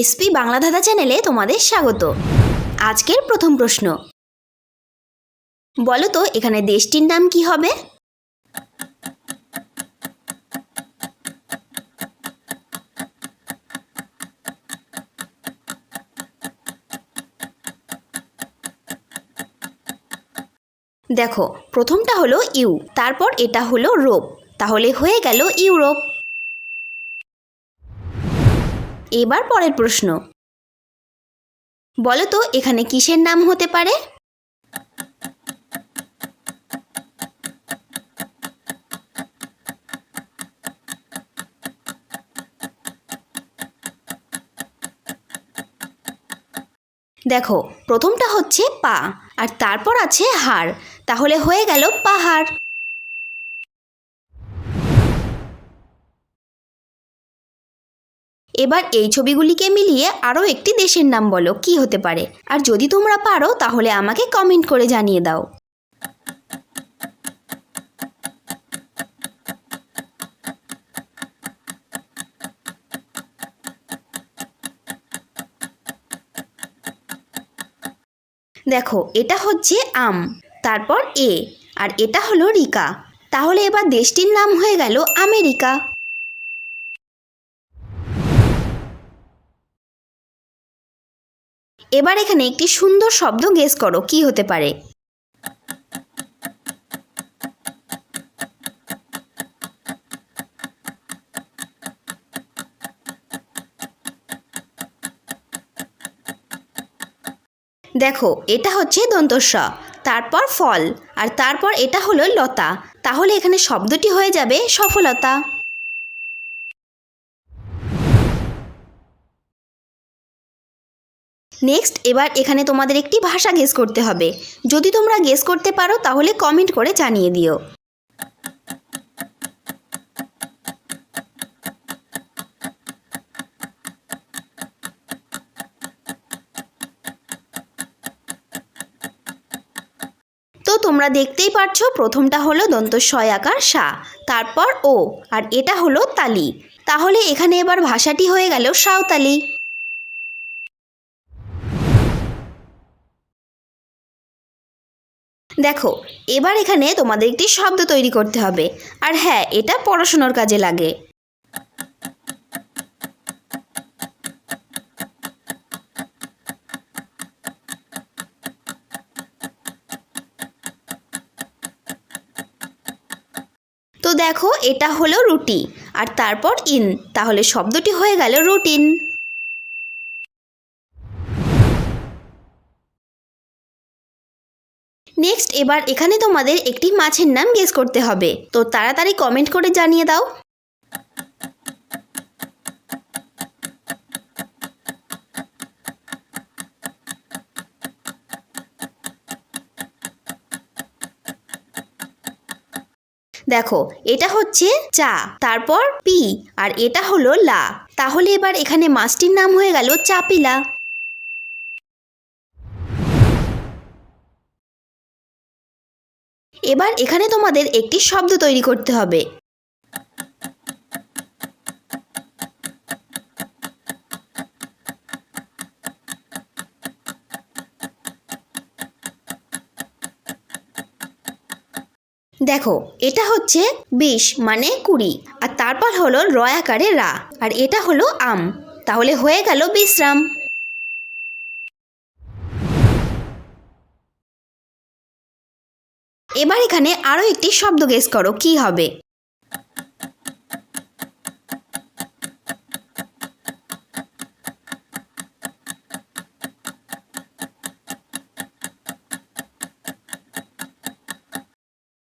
SP Bangla ধাঁধা চ্যানেলে তোমাদের স্বাগত। আজকের প্রথম প্রশ্ন। বলো তো, এখানে দেশটির নাম কি হবে? দেখো, প্রথমটা হলো ইউ, তারপর এটা হলো রোপ। তাহলে হয়ে গেল ইউরোপ। এবার পরের প্রশ্ন। বলো তো, এখানে কিসের নাম হতে পারে? দেখো, প্রথমটা হচ্ছে পা, আর তারপর আছে হাড়। তাহলে হয়ে গেল পাহাড়। এবার এই ছবিগুলিকে মিলিয়ে আরও একটি দেশের নাম বলো, কি হতে পারে? আর যদি তোমরা পারো, তাহলে আমাকে কমেন্ট করে জানিয়ে দাও। দেখো, এটা হচ্ছে আম, তারপর এ, আর এটা হলো রিকা। তাহলে এবার দেশটির নাম হয়ে গেল আমেরিকা। এবার এখানে একটি সুন্দর শব্দ গেস করো, কি হতে পারে? দেখো, এটা হচ্ছে দন্তস্ব, তারপর ফল, আর তারপর এটা হলো লতা। তাহলে এখানে শব্দটি হয়ে যাবে সফলতা। নেক্সট এবার এখানে তোমাদের একটি ভাষা গেস করতে হবে। যদি তোমরা গেস করতে পারো, তাহলে কমেন্ট করে জানিয়ে দিও। তো তোমরা দেখতেই পারছ, প্রথমটা হলো দন্ত আকার সা, তারপর ও, আর এটা হলো তালি। তাহলে এখানে এবার ভাষাটি হয়ে গেল সাঁওতালি। দেখো, এবার এখানে তোমাদের একটি শব্দ তৈরি করতে হবে। আর হ্যাঁ এটা পড়াশোনার কাজে লাগে। তো দেখো, এটা হলো রুটি। আর তারপর ইন। তাহলে শব্দটি হয়ে গেল রুটিন। নেক্সট এবার এখানে তোমাদের একটি মাছের নাম গেস করতে হবে। তো তাড়াতাড়ি কমেন্ট করে জানিয়ে দাও। দেখো, এটা হচ্ছে চা, তারপর পি, আর এটা হলো লা। তাহলে এবার এখানে মাছটির নাম হয়ে গেল চাপিলা। এবার এখানে তোমাদের একটি শব্দ তৈরি করতে হবে। দেখো, এটা হচ্ছে বিশ মানে কুড়ি, আর তারপর হলো রয় আকারে রা, আর এটা হলো আম। তাহলে হয়ে গেল বিশ্রাম। এবার এখানে আরও একটি শব্দ গেস করো, কি হবে?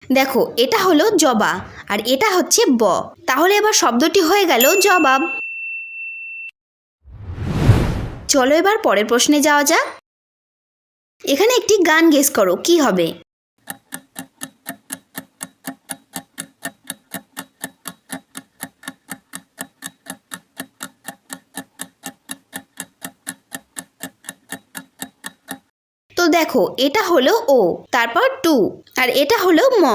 দেখো, এটা হলো জবা, আর এটা হচ্ছে ব। তাহলে এবার শব্দটি হয়ে গেল জবাব। চলো এবার পরের প্রশ্নে যাওয়া যাক। এখানে একটি গান গেস করো, কি হবে? দেখো, এটা হলো ও, তারপর টু, আর এটা হলো ম,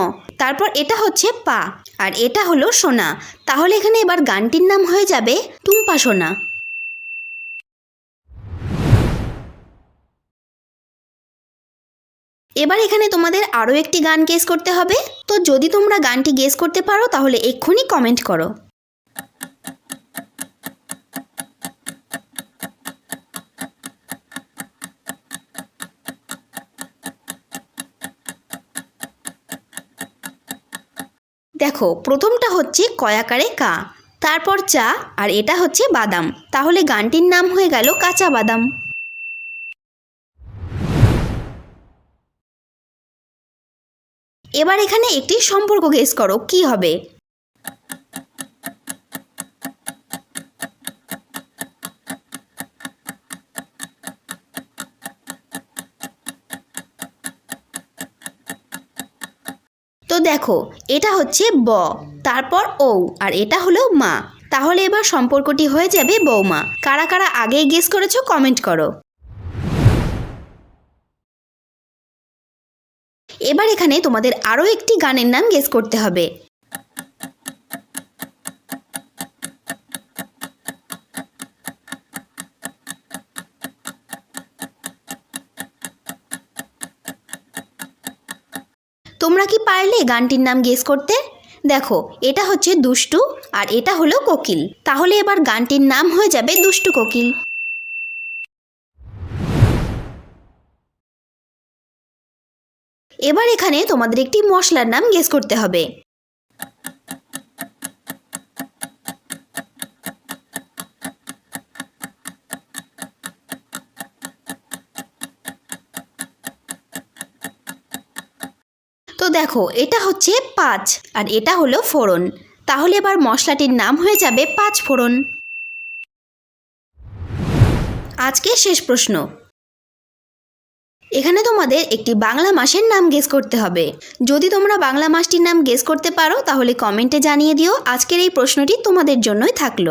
তারপর এটা হচ্ছে পা, আর এটা হলো সোনা। তাহলে এখানে এবার গানটির নাম হয়ে যাবে টুম্পা সোনা। এবার এখানে তোমাদের আরও একটি গান গেস করতে হবে। তো যদি তোমরা গানটি গেস করতে পারো, তাহলে এক্ষুনি কমেন্ট করো। দেখো, প্রথমটা হচ্ছে কয়াকারে কা, তারপর চা, আর এটা হচ্ছে বাদাম। তাহলে গানটির নাম হয়ে গেল কাঁচা বাদাম। এবার এখানে একটি সম্পর্ক গেস করো, কি হবে? দেখো, এটা হচ্ছে ব, তারপর ও আর এটা হলো মা। তাহলে এবার সম্পর্কটি হয়ে যাবে বৌমা। কারা কারা আগেই গেস করেছ কমেন্ট করো। এবার এখানে তোমাদের আরও একটি গানের নাম গেস করতে হবে। তোমরা কি পারলে গানটির নাম গেস করতে? দেখো, এটা হচ্ছে দুষ্টু আর এটা হলো কোকিল। তাহলে এবার গানটির নাম হয়ে যাবে দুষ্টু কোকিল। এবার এখানে তোমাদের একটি মশলার নাম গেস করতে হবে। দেখো, এটা হচ্ছে পাঁচ, আর এটা হলো ফোড়ন। তাহলে এবার মশলাটির নাম হয়ে যাবে পাঁচ ফোড়ন। আজকে শেষ প্রশ্ন। এখানে তোমাদের একটি বাংলা মাসের নাম গেস করতে হবে। যদি তোমরা বাংলা মাসটির নাম গেস করতে পারো, তাহলে কমেন্টে জানিয়ে দিও। আজকের এই প্রশ্নটি তোমাদের জন্যই থাকল।